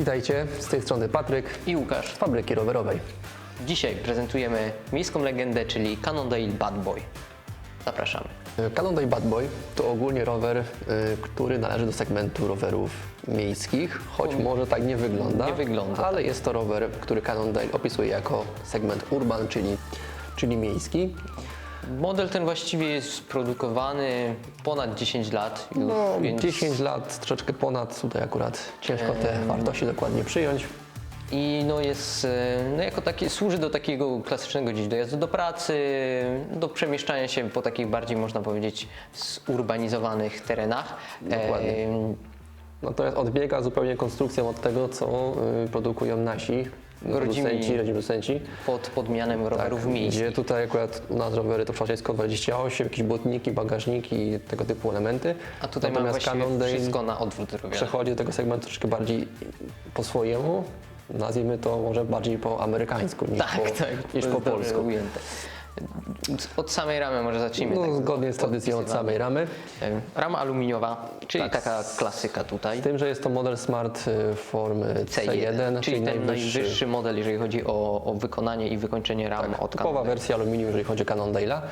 Witajcie, z tej strony Patryk i Łukasz. z fabryki rowerowej. Dzisiaj prezentujemy miejską legendę, czyli Cannondale Bad Boy. Zapraszamy. Cannondale Bad Boy to ogólnie rower, y, który należy do segmentu rowerów miejskich, choć może tak nie wygląda. Nie wygląda, tak. Ale jest to rower, który Cannondale opisuje jako segment urban, czyli, czyli miejski. Model ten właściwie jest produkowany ponad 10 lat już, No, więc 10 lat, troszeczkę ponad, tutaj akurat ciężko te wartości dokładnie przyjąć. i no jest, e, no jako taki, służy do takiego klasycznego gdzieś dojazdu do pracy, do przemieszczania się po takich bardziej, można powiedzieć, zurbanizowanych terenach. Dokładnie. E, Natomiast odbiega zupełnie konstrukcją od tego, co y, produkują nasi producenci, producenci. pod podmianem rowerów miejskich. Gdzie tutaj akurat u nas rowery to jest 28, jakieś błotniki, bagażniki, tego typu elementy. A tutaj mamy Natomiast Cannondale wszystko na odwrót robione. przechodzi do tego segmentu troszkę bardziej po swojemu, nazwijmy to może bardziej po amerykańsku niż Tak, po, tak. niż po polsku. Ujęte. Od samej ramy może zacznijmy. No, tak zgodnie z tradycją od samej ramy. Rama aluminiowa, czyli Tak. taka klasyka tutaj. Z tym, że jest to model Smart y, formy C1, czyli ten najwyższy model, jeżeli chodzi o, o wykonanie i wykończenie ram od Tak, typowa Cannondale. wersja aluminium, jeżeli chodzi o Cannondale'a. E,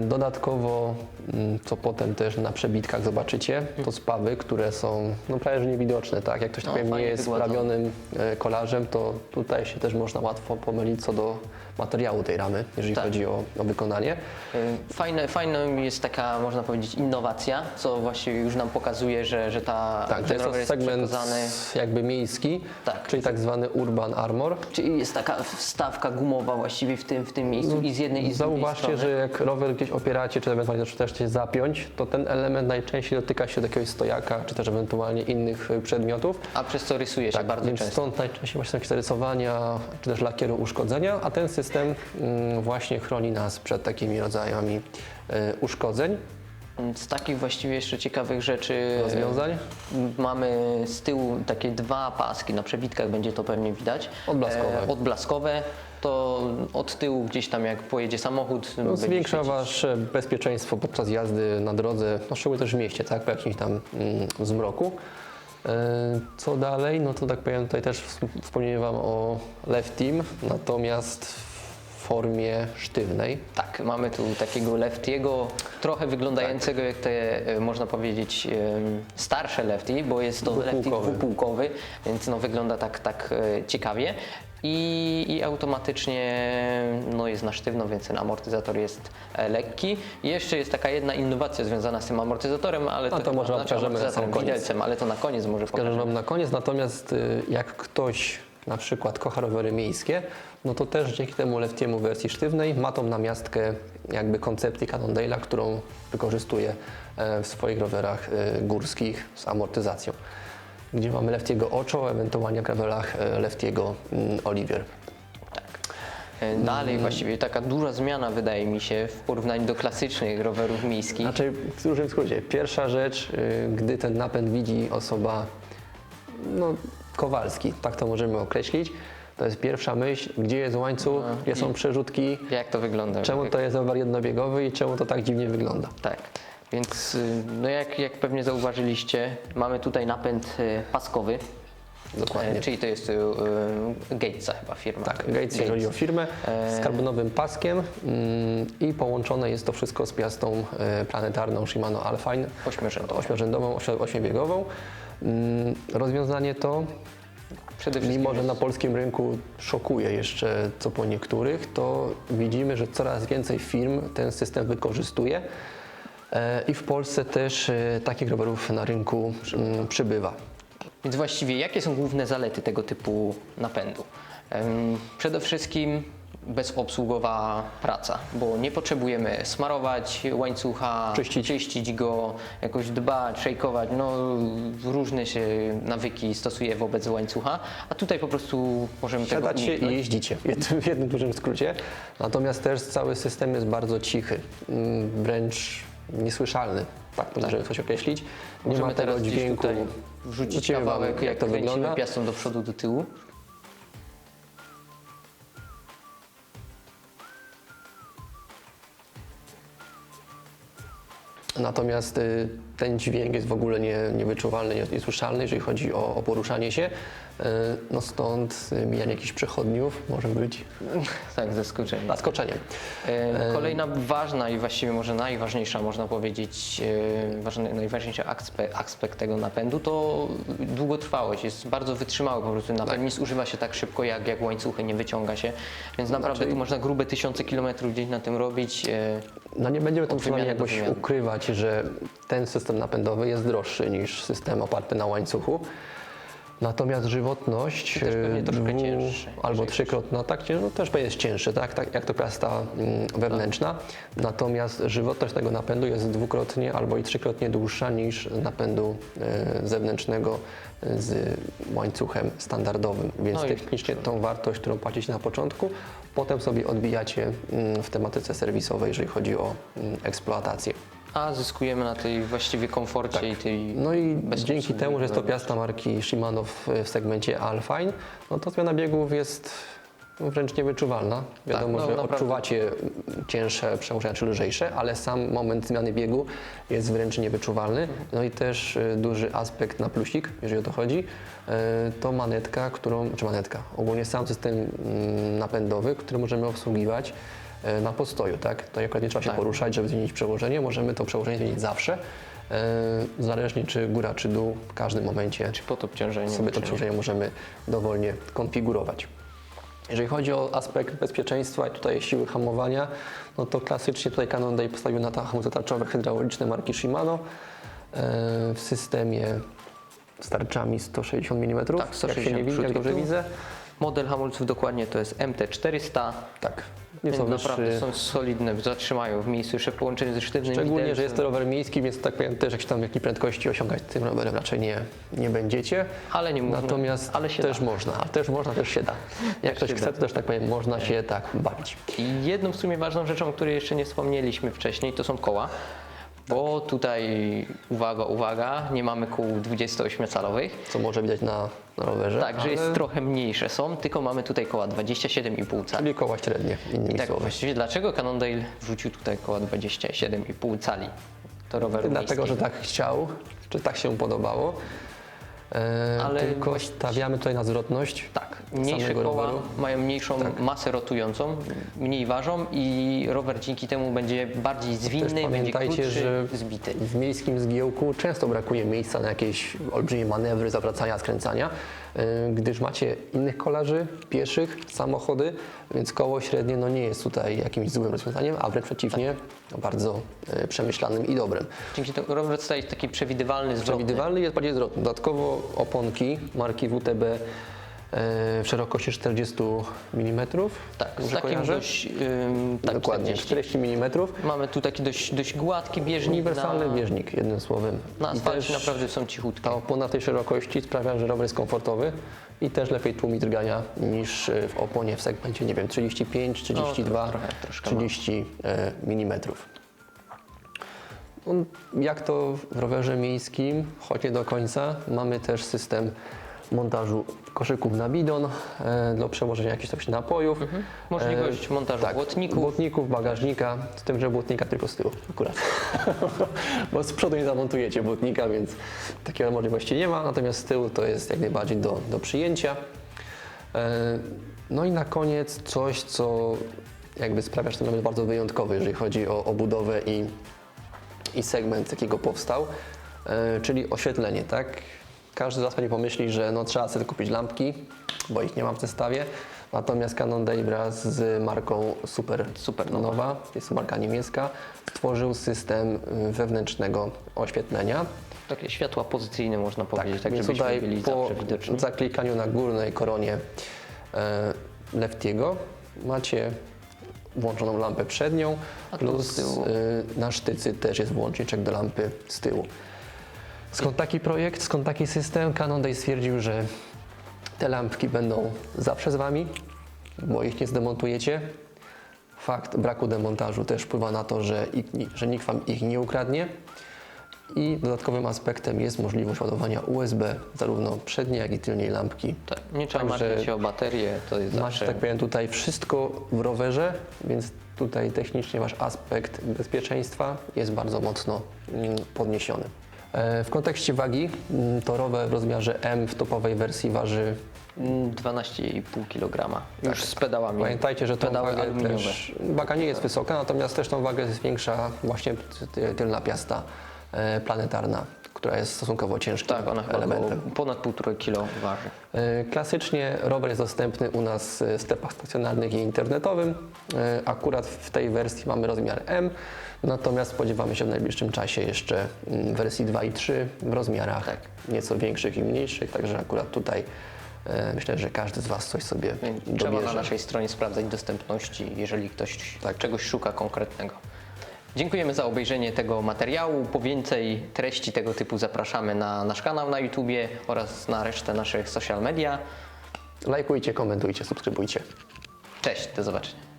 Dodatkowo, mm, co potem też na przebitkach zobaczycie, to spawy, które są no, prawie że niewidoczne. Tak? Jak ktoś tak No, powiem, nie jest wygładzone. sprawionym e, kolarzem, to tutaj się też można łatwo pomylić co do materiału tej ramy, jeżeli Tak. chodzi o, o wykonanie. Em, Fajne, fajną jest taka, można powiedzieć, innowacja, co właściwie już nam pokazuje, że, że ta, Tak, ten rower jest segment przekazany, jakby miejski, Tak. czyli tak zwany urban armor. czyli jest taka wstawka gumowa właściwie w tym, w tym miejscu i z jednej i z drugiej Zauważcie, strony. że jak rower gdzieś opieracie, czy ewentualnie też chcecie zapiąć, to ten element najczęściej dotyka się do jakiegoś stojaka, czy też ewentualnie innych y, przedmiotów. A przez to rysuje się bardzo Tak, Więc często. stąd najczęściej właśnie jakieś rysowania, czy też lakieru uszkodzenia, a ten system mm, właśnie chroni nas przed takimi rodzajami y, uszkodzeń, Z takich właściwie jeszcze ciekawych rzeczy rozwiązań. Mamy z tyłu takie dwa paski, na przebitkach będzie to pewnie widać. Odblaskowe. E, odblaskowe. To od tyłu gdzieś tam jak pojedzie samochód. No, będzie zwiększa świecić. Wasze bezpieczeństwo podczas jazdy na drodze, no szczególnie też w mieście, tak, po jakimś tam mm, zmroku. E, Co dalej? No to tak powiem, tutaj też wsp- wspomniałem Wam o Left Team, natomiast w formie sztywnej. Tak, mamy tu takiego leftiego, trochę wyglądającego jak te, e, można powiedzieć, em, starsze lefty, bo jest to lefty Dwupółkowy. więc no, wygląda tak, tak e, ciekawie. I, I automatycznie no, jest na sztywno, więc ten amortyzator jest e, lekki. I jeszcze jest taka jedna innowacja związana z tym amortyzatorem, ale A to może pokażemy na amortyzatorem, sam koniec. widelcem, ale to na koniec może Pokażę pokażemy. Wam na koniec, natomiast y, jak ktoś na przykład kocha rowery miejskie, no to też dzięki temu Leftiemu w wersji sztywnej ma tą namiastkę jakby koncepcji Cannondale'a, którą wykorzystuje e, w swoich rowerach e, górskich z amortyzacją. Gdzie mamy Leftiego Ocho, ewentualnie w gravelach e, Leftiego mm, Olivier. E, Dalej właściwie taka duża zmiana wydaje mi się w porównaniu do klasycznych rowerów miejskich. Znaczy, w dużym skrócie, pierwsza rzecz, y, gdy ten napęd widzi osoba, no Kowalski, tak to możemy określić, to jest pierwsza myśl, gdzie jest łańcuch, gdzie są przerzutki, Jak to wygląda? czemu to jest rower jednobiegowy i czemu to tak dziwnie wygląda. Tak. Więc y, no jak, jak pewnie zauważyliście, mamy tutaj napęd y, paskowy, Dokładnie. e, czyli to jest y, Gatesa chyba firma. Tak, Gates, jeżeli chodzi o firmę, z karbonowym paskiem mm, i połączone jest to wszystko z piastą e, planetarną Shimano Alpine, Ośmiorzędową. ośmiorzędową, ośmi- ośmiobiegową. Mm, Rozwiązanie to Przede wszystkim Mimo, że na polskim rynku szokuje jeszcze co po niektórych, to widzimy, że coraz więcej firm ten system wykorzystuje E, i w Polsce też e, takich rowerów na rynku przybywa. Więc właściwie jakie są główne zalety tego typu napędu? Przede wszystkim bezobsługowa praca, bo nie potrzebujemy smarować łańcucha, Czyścić. czyścić go, jakoś dbać, szejkować, no różne się nawyki stosuje wobec łańcucha, a tutaj po prostu możemy tego Siadacie i uniknąć. jeździcie, w jednym, w jednym dużym skrócie. Natomiast też cały system jest bardzo cichy, mm, wręcz niesłyszalny, tak to możemy coś określić. Nie Możemy ma tego teraz gdzieś dźwięku. tutaj wrzucić wam, kawałek, jak, to kręcimy wygląda. piastą do przodu, do tyłu. Natomiast y, ten dźwięk jest w ogóle nie, niewyczuwalny, nie- niesłyszalny, jeżeli chodzi o, o poruszanie się. E, No stąd e, mijanie jakichś przechodniów może być Tak, zaskoczenie. zaskoczeniem. E, Kolejna ważna i właściwie może najważniejsza, można powiedzieć, e, ważny, najważniejszy aspekt, aspekt tego napędu to długotrwałość. Jest bardzo wytrzymały po prostu napęd. Nic używa się tak szybko jak, jak łańcuchy, nie wyciąga się. Więc naprawdę Znaczy- tu można grube tysiące kilometrów gdzieś na tym robić. e, No nie będziemy Od przynajmniej jakoś ukrywać, że ten system napędowy jest droższy niż system oparty na łańcuchu. Natomiast żywotność też pewnie troszkę dwu- cięższy. albo trzykrotna, tak, no też jest cięższy, tak, tak jak to klasta mm, wewnętrzna. Natomiast żywotność tego napędu jest dwukrotnie albo i trzykrotnie dłuższa niż napędu e, zewnętrznego e, z łańcuchem standardowym. Więc No technicznie tą wartość, którą płacicie na początku, potem sobie odbijacie mm, w tematyce serwisowej, jeżeli chodzi o mm, eksploatację. A zyskujemy na tej właściwie komforcie i tej No i dzięki temu, że jest to piasta marki Shimano w, w segmencie Alfine, no to zmiana biegów jest wręcz niewyczuwalna. Wiadomo, no że naprawdę. odczuwacie cięższe przełożenia czy lżejsze, ale sam moment zmiany biegu jest wręcz niewyczuwalny. No i też y, duży aspekt na plusik, jeżeli o to chodzi, y, to manetka, którą, czy manetka, ogólnie sam system mm, napędowy, który możemy obsługiwać na postoju, tak? To akurat nie trzeba się Tak. poruszać, żeby zmienić przełożenie, możemy to przełożenie zmienić zawsze, y, zależnie czy góra, czy dół, w każdym momencie czy pod obciążeniem. sobie to czy nie. przełożenie możemy dowolnie konfigurować. Jeżeli chodzi o aspekt bezpieczeństwa i tutaj siły hamowania, no to klasycznie tutaj Canon Day postawił na te hamulce tarczowe hydrauliczne marki Shimano e, w systemie z tarczami 160 mm. Tak, jak się 160 nie widzi, jak dobrze widzę. Model hamulców dokładnie to jest MT400. Tak, Więc nieco naprawdę wyższy. są solidne, zatrzymają w miejscu, jeszcze połączenie ze sztywnym Szczególnie, widelcem. że jest to rower miejski, więc tak powiem też jakieś tam jakiej prędkości osiągać tym rowerem raczej nie, nie będziecie. Ale nie można. Natomiast ale się też da. można, a też można, też się da. Jak ktoś się chce, da. to też tak powiem, można się tak bawić. I jedną w sumie ważną rzeczą, o której jeszcze nie wspomnieliśmy wcześniej, to są koła. Bo tutaj, uwaga, uwaga, nie mamy kół 28-calowych. co może widać na, na rowerze. Tak, że ale- jest trochę mniejsze są, tylko mamy tutaj koła 27,5 cali. Czyli koła średnie, innymi Tak, słowy. właściwie dlaczego Cannondale wrzucił tutaj koła 27,5 cali? To rower Dlatego, że tak chciał, czy tak się podobało. E, Ale tylko właści- stawiamy tutaj na zwrotność Tak, mniejsze samego koła roweru. mają mniejszą masę rotującą, mniej ważą i rower dzięki temu będzie bardziej Też zwinny, będzie pamiętajcie, krótszy, że zbity. w miejskim zgiełku często brakuje miejsca na jakieś olbrzymie manewry, zawracania, skręcania, e, gdyż macie innych kolarzy, pieszych, samochody, więc koło średnie no, nie jest tutaj jakimś złym rozwiązaniem, a wręcz przeciwnie, bardzo e, przemyślanym i dobrym. Dzięki temu rower staje się taki przewidywalny, zwrotny. Przewidywalny jest bardziej zwrotny. Dodatkowo oponki marki WTB w szerokości 40 mm. Tak, z takim dość, tak, Dokładnie, 40. 40 mm. Mamy tu taki dość, dość gładki bieżnik Uniwersalny na, bieżnik, jednym słowem. na asfalcie naprawdę są cichutkie. ta opona w tej szerokości sprawia, że rower jest komfortowy i też lepiej tłumi drgania niż e, w oponie w segmencie, nie wiem, 35, 32, No, trochę, troszkę 30 mm. No, jak to w rowerze miejskim, choć nie do końca, mamy też system montażu koszyków na bidon e, do przełożenia jakichś tam napojów. Możliwość montażu tak, błotników. Błotników, bagażnika, z tym, że błotnika tylko z tyłu akurat. Bo z przodu nie zamontujecie błotnika, więc takiej możliwości nie ma, natomiast z tyłu to jest jak najbardziej do, do przyjęcia. E, No i na koniec coś, co jakby sprawia, że ten jest bardzo wyjątkowy, jeżeli chodzi o, o budowę i, i segment, z jakiego powstał, e, czyli oświetlenie, tak? Każdy z Was pewnie pomyśli, że no, trzeba sobie kupić lampki, bo ich nie mam w zestawie. Natomiast Canon Day wraz z marką Super, Supernowa. Nowa, jest to marka niemiecka, stworzył system y, wewnętrznego oświetlenia. Takie światła pozycyjne można powiedzieć, tak, Więc żebyśmy tutaj byli po zawsze widoczni. zaklikaniu na górnej koronie e, Leftiego macie włączoną lampę przednią, A tu plus z tyłu. y, na sztycy też jest włączniczek do lampy z tyłu. Skąd taki projekt, skąd taki system? Canon Day stwierdził, że te lampki będą zawsze z Wami, bo ich nie zdemontujecie. Fakt braku demontażu też wpływa na to, że, ich, że nikt Wam ich nie ukradnie. I dodatkowym aspektem jest możliwość ładowania USB zarówno przedniej, jak i tylnej lampki. Tak, nie trzeba Także martwić się o baterię, to jest Masz, zawsze... tak powiem, tutaj wszystko w rowerze, więc tutaj technicznie masz aspekt bezpieczeństwa jest bardzo mocno podniesiony. E, W kontekście wagi, mm, to rower w rozmiarze M w topowej wersji waży Mm, 12,5 kg. Już z pedałami. Tak. Pamiętajcie, że tą wagę aluminiowe. też, waga nie jest wysoka, natomiast też tą wagę zwiększa właśnie ty- tylna piasta planetarna, która jest stosunkowo ciężkim Tak, ona chyba elementem. ponad 1,5 kg waży. E, Klasycznie rower jest dostępny u nas w sklepach stacjonarnych i internetowym. E, Akurat w tej wersji mamy rozmiar M, natomiast spodziewamy się w najbliższym czasie jeszcze mm, wersji 2 i 3 w rozmiarach Tak. nieco większych i mniejszych, także akurat tutaj e, myślę, że każdy z Was coś sobie Trzeba na dobierze. naszej stronie sprawdzać dostępności, jeżeli ktoś Tak. czegoś szuka konkretnego. Dziękujemy za obejrzenie tego materiału. Po więcej treści tego typu zapraszamy na nasz kanał na YouTubie oraz na resztę naszych social media. Lajkujcie, komentujcie, subskrybujcie. Cześć, do zobaczenia.